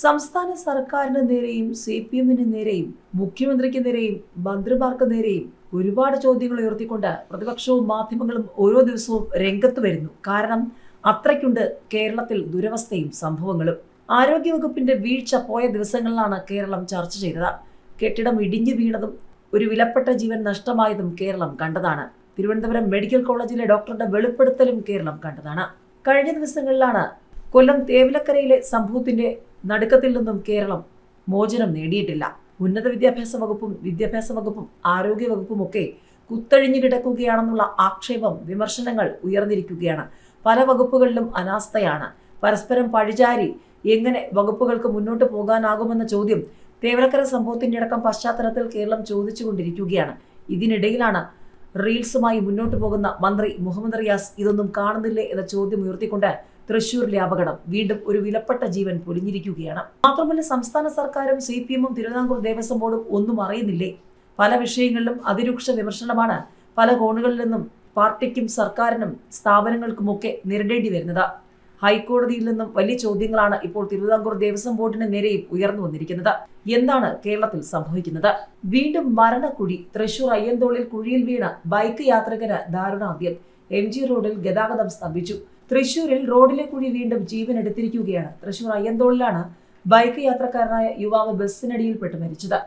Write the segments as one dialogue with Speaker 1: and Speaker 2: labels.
Speaker 1: സംസ്ഥാന സർക്കാരിന് നേരെയും സി പി എമ്മിന് നേരെയും മുഖ്യമന്ത്രിക്ക് നേരെയും മന്ത്രിമാർക്ക് നേരെയും ഒരുപാട് ചോദ്യങ്ങൾ ഉയർത്തിക്കൊണ്ട് പ്രതിപക്ഷവും മാധ്യമങ്ങളും ഓരോ ദിവസവും രംഗത്ത് വരുന്നു കാരണം അത്രയ്ക്കുണ്ട് കേരളത്തിൽ ദുരവസ്ഥയും സംഭവങ്ങളും ആരോഗ്യവകുപ്പിന്റെ വീഴ്ച പോയ ദിവസങ്ങളിലാണ് കേരളം ചർച്ച ചെയ്തത് കെട്ടിടം ഇടിഞ്ഞു വീണതും ഒരു വിലപ്പെട്ട ജീവൻ നഷ്ടമായതും കേരളം കണ്ടതാണ് തിരുവനന്തപുരം മെഡിക്കൽ കോളേജിലെ ഡോക്ടറുടെ വെളിപ്പെടുത്തലും കേരളം കണ്ടതാണ് കഴിഞ്ഞ ദിവസങ്ങളിലാണ് കൊല്ലം തേവിലക്കരയിലെ സംഭവത്തിന്റെ നടുക്കത്തിൽ നിന്നും കേരളം മോചനം നേടിയിട്ടില്ല ഉന്നത വിദ്യാഭ്യാസ വകുപ്പും വിദ്യാഭ്യാസ വകുപ്പും ആരോഗ്യ വകുപ്പും ഒക്കെ കുത്തഴിഞ്ഞു കിടക്കുകയാണെന്നുള്ള ആക്ഷേപം വിമർശനങ്ങൾ ഉയർന്നിരിക്കുകയാണ് പല വകുപ്പുകളിലും അനാസ്ഥയാണ് പരസ്പരം പഴിചാരി എങ്ങനെ വകുപ്പുകൾക്ക് മുന്നോട്ട് പോകാനാകുമെന്ന ചോദ്യം തേവലക്കര സംഭവത്തിൻ്റെ അടക്കം പശ്ചാത്തലത്തിൽ കേരളം ചോദിച്ചുകൊണ്ടിരിക്കുകയാണ് ഇതിനിടയിലാണ് റീൽസുമായി മുന്നോട്ട് പോകുന്ന മന്ത്രി മുഹമ്മദ് റിയാസ് ഇതൊന്നും കാണുന്നില്ലേ എന്ന ചോദ്യം ഉയർത്തിക്കൊണ്ട് തൃശൂരിലെ അപകടം വീണ്ടും ഒരു വിലപ്പെട്ട ജീവൻ പൊലിഞ്ഞിരിക്കുകയാണ് മാത്രമല്ല സംസ്ഥാന സർക്കാരും സി പി എമ്മും തിരുവിതാംകൂർ ദേവസ്വം ബോർഡും ഒന്നും അറിയുന്നില്ലേ പല വിഷയങ്ങളിലും അതിരൂക്ഷ വിമർശനമാണ് പല കോണുകളിൽ നിന്നും പാർട്ടിക്കും സർക്കാരിനും സ്ഥാപനങ്ങൾക്കുമൊക്കെ നേരിടേണ്ടി വരുന്നത് ഹൈക്കോടതിയിൽ നിന്നും വലിയ ചോദ്യങ്ങളാണ് ഇപ്പോൾ തിരുവിതാംകൂർ ദേവസ്വം ബോർഡിന് നേരെയും ഉയർന്നു വന്നിരിക്കുന്നത് എന്താണ് കേരളത്തിൽ സംഭവിക്കുന്നത് വീണ്ടും മരണക്കുഴി തൃശൂർ അയ്യന്തോളിൽ കുഴിയിൽ വീണ ബൈക്ക് യാത്രികന് ദാരുണാന്ത്യം എം ജി റോഡിൽ ഗതാഗതം സ്തംഭിച്ചു തൃശൂരിൽ റോഡിലെ കുഴി വീണ്ടും ജീവൻ എടുത്തിരിക്കുകയാണ് തൃശൂർ അയ്യന്തോളിലാണ് ബൈക്ക് യാത്രക്കാരനായ യുവാവ് ബസ്സിനടിയിൽപ്പെട്ട് മരിച്ചത്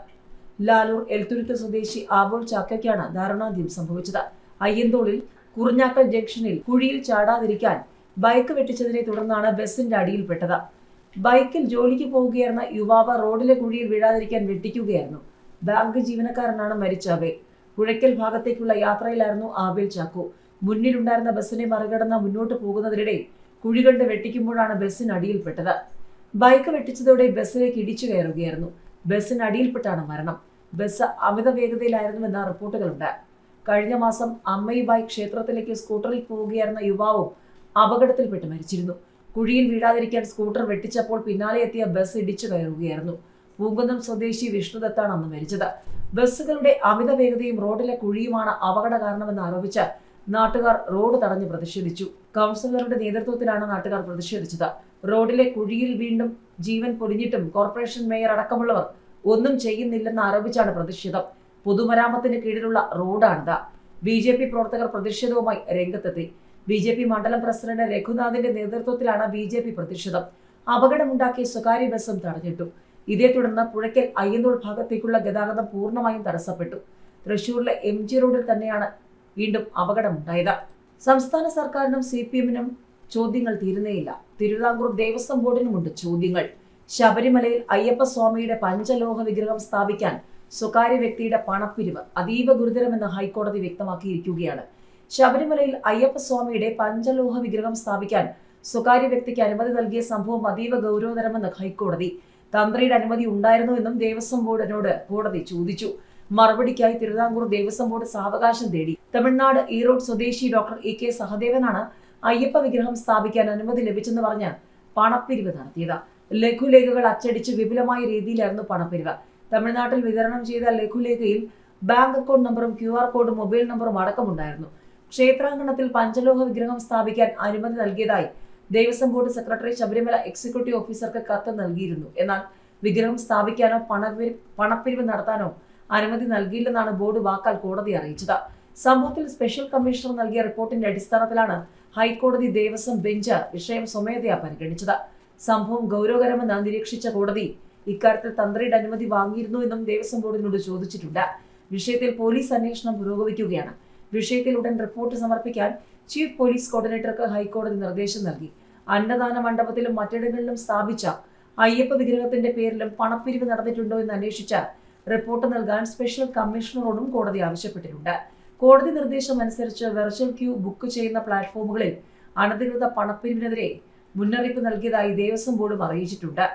Speaker 1: ലാലൂർ എൽത്തുരുത്ത് സ്വദേശി ആബോൾ ചാക്കയ്ക്കാണ് ദാരുണാന്ത്യം സംഭവിച്ചത് അയ്യന്തോളിൽ കുറിഞ്ഞാക്കൽ ജംഗ്ഷനിൽ കുഴിയിൽ ചാടാതിരിക്കാൻ ബൈക്ക് വെട്ടിച്ചതിനെ തുടർന്നാണ് ബസ്സിന്റെ അടിയിൽപ്പെട്ടത് ബൈക്കിൽ ജോലിക്ക് പോവുകയായിരുന്ന യുവാവ് റോഡിലെ കുഴിയിൽ വീഴാതിരിക്കാൻ വെട്ടിക്കുകയായിരുന്നു ബാങ്ക് ജീവനക്കാരനാണ് മരിച്ച ആബേൽ ഭാഗത്തേക്കുള്ള യാത്രയിലായിരുന്നു ആബേൽ ചാക്കു മുന്നിലുണ്ടായിരുന്ന ബസ്സിനെ മറികടന്ന് മുന്നോട്ട് പോകുന്നതിനിടെ കുഴികളുടെ വെട്ടിക്കുമ്പോഴാണ് അടിയിൽപ്പെട്ടത് ബൈക്ക് വെട്ടിച്ചതോടെ ബസ്സിലേക്ക് ഇടിച്ചു കയറുകയായിരുന്നു അടിയിൽപ്പെട്ടാണ് മരണം ബസ് അമിത വേഗതയിലായിരുന്നുവെന്ന റിപ്പോർട്ടുകളുണ്ട് കഴിഞ്ഞ മാസം അമ്മയുമായി ക്ഷേത്രത്തിലേക്ക് സ്കൂട്ടറിൽ പോവുകയായിരുന്ന യുവാവും അപകടത്തിൽപ്പെട്ട് മരിച്ചിരുന്നു കുഴിയിൽ വീഴാതിരിക്കാൻ സ്കൂട്ടർ വെട്ടിച്ചപ്പോൾ പിന്നാലെ എത്തിയ ബസ് ഇടിച്ചു കയറുകയായിരുന്നു പൂങ്കുന്നം സ്വദേശി വിഷ്ണുദത്താണ് അന്ന് മരിച്ചത് ബസ്സുകളുടെ അമിത വേഗതയും റോഡിലെ കുഴിയുമാണ് അപകട കാരണമെന്ന് ആരോപിച്ച് നാട്ടുകാർ റോഡ് തടഞ്ഞ് പ്രതിഷേധിച്ചു കൗൺസിലറുടെ നേതൃത്വത്തിലാണ് നാട്ടുകാർ പ്രതിഷേധിച്ചത് റോഡിലെ കുഴിയിൽ വീണ്ടും ജീവൻ പൊലിഞ്ഞിട്ടും കോർപ്പറേഷൻ മേയർ അടക്കമുള്ളവർ ഒന്നും ചെയ്യുന്നില്ലെന്ന് ആരോപിച്ചാണ് പ്രതിഷേധം പൊതുമരാമത്തിന് കീഴിലുള്ള റോഡാണിത് ബി ജെ പി പ്രവർത്തകർ പ്രതിഷേധവുമായി രംഗത്തെത്തി ബി ജെ പി മണ്ഡലം പ്രസിഡന്റ് രഘുനാഥിന്റെ നേതൃത്വത്തിലാണ് ബി ജെ പി പ്രതിഷേധം അപകടമുണ്ടാക്കിയ സ്വകാര്യ ബസ്സും തടഞ്ഞിട്ടു ഇതേ തുടർന്ന് പുഴയ്ക്കൽ അയ്യന്നൂർ ഭാഗത്തേക്കുള്ള ഗതാഗതം പൂർണ്ണമായും തടസ്സപ്പെട്ടു തൃശൂരിലെ എം ജി റോഡിൽ തന്നെയാണ് വീണ്ടും അപകടമുണ്ടായത് സംസ്ഥാന സർക്കാരിനും സി പി എമ്മിനും ചോദ്യങ്ങൾ തീരുന്നേയില്ല തിരുവിതാംകൂർ ദേവസ്വം ബോർഡിനുമുണ്ട് ചോദ്യങ്ങൾ ശബരിമലയിൽ അയ്യപ്പസ്വാമിയുടെ പഞ്ചലോഹ വിഗ്രഹം സ്ഥാപിക്കാൻ സ്വകാര്യ വ്യക്തിയുടെ പണപ്പിരിവ് അതീവ ഗുരുതരമെന്ന് ഹൈക്കോടതി വ്യക്തമാക്കിയിരിക്കുകയാണ് ശബരിമലയിൽ അയ്യപ്പസ്വാമിയുടെ പഞ്ചലോഹ വിഗ്രഹം സ്ഥാപിക്കാൻ സ്വകാര്യ വ്യക്തിക്ക് അനുമതി നൽകിയ സംഭവം അതീവ ഗൗരവതരമെന്ന് ഹൈക്കോടതി തന്ത്രിയുടെ അനുമതി ഉണ്ടായിരുന്നുവെന്നും ദേവസ്വം ബോർഡിനോട് കോടതി ചോദിച്ചു മറുപടിക്കായി തിരുവിതാംകൂർ ദേവസ്വം ബോർഡ് സാവകാശം തേടി തമിഴ്നാട് ഈറോഡ് സ്വദേശി ഡോക്ടർ എ കെ സഹദേവനാണ് അയ്യപ്പ വിഗ്രഹം സ്ഥാപിക്കാൻ അനുമതി ലഭിച്ചെന്ന് പറഞ്ഞ് പണപ്പിരിവ് നടത്തിയത് ലഘുലേഖകൾ അച്ചടിച്ച് വിപുലമായ രീതിയിലായിരുന്നു പണപ്പിരിവ് തമിഴ്നാട്ടിൽ വിതരണം ചെയ്ത ലഘുലേഖയിൽ ബാങ്ക് അക്കൗണ്ട് നമ്പറും ക്യു ആർ കോഡും മൊബൈൽ നമ്പറും അടക്കമുണ്ടായിരുന്നു ക്ഷേത്രാങ്കണത്തിൽ പഞ്ചലോഹ വിഗ്രഹം സ്ഥാപിക്കാൻ അനുമതി നൽകിയതായി Devaswom board secretary Sabarimala executive ഓഫീസർക്ക് കത്ത് നൽകിയിരുന്നു എന്നാൽ വിഗ്രഹം സ്ഥാപിക്കാനോ പണപ്പിരിവ് നടത്താനോ അനുമതി നൽകിയില്ലെന്നാണ് ബോർഡ് വാക്കാൽ കോടതി അറിയിച്ചത് സംഭവത്തിൽ സ്പെഷ്യൽ കമ്മീഷണർ നൽകിയ റിപ്പോർട്ടിന്റെ അടിസ്ഥാനത്തിലാണ് ഹൈക്കോടതി ദേവസ്വം ബെഞ്ച് വിഷയം സ്വമേധയാ പരിഗണിച്ചത് സംഭവം ഗൗരവകരമെന്ന് നിരീക്ഷിച്ച കോടതി ഇക്കാര്യത്തിൽ തന്ത്രിയുടെ അനുമതി വാങ്ങിയിരുന്നു എന്നും ദേവസ്വം ബോർഡിനോട് ചോദിച്ചിട്ടുണ്ട് വിഷയത്തിൽ പോലീസ് അന്വേഷണം പുരോഗമിക്കുകയാണ് വിഷയത്തിൽ ഉടൻ റിപ്പോർട്ട് സമർപ്പിക്കാൻ ചീഫ് പോലീസ് കോർഡിനേറ്റർക്ക് ഹൈക്കോടതി നിർദ്ദേശം നൽകി അന്നദാന മണ്ഡപത്തിലും മറ്റിടങ്ങളിലും സ്ഥാപിച്ച അയ്യപ്പ വിഗ്രഹത്തിന്റെ പേരിലും പണപ്പിരിവ് നടന്നിട്ടുണ്ടോ എന്ന് അന്വേഷിച്ച റിപ്പോർട്ട് നൽകാൻ സ്പെഷ്യൽ കമ്മീഷണറോടും കോടതി ആവശ്യപ്പെട്ടിട്ടുണ്ട് കോടതി നിർദ്ദേശം അനുസരിച്ച് വെർച്വൽ ക്യൂ ബുക്ക് ചെയ്യുന്ന പ്ലാറ്റ്ഫോമുകളിൽ അനധികൃത പണപ്പിരിവിനെതിരെ മുന്നറിയിപ്പ് നൽകിയതായി ദേവസ്വം ബോർഡും അറിയിച്ചിട്ടുണ്ട്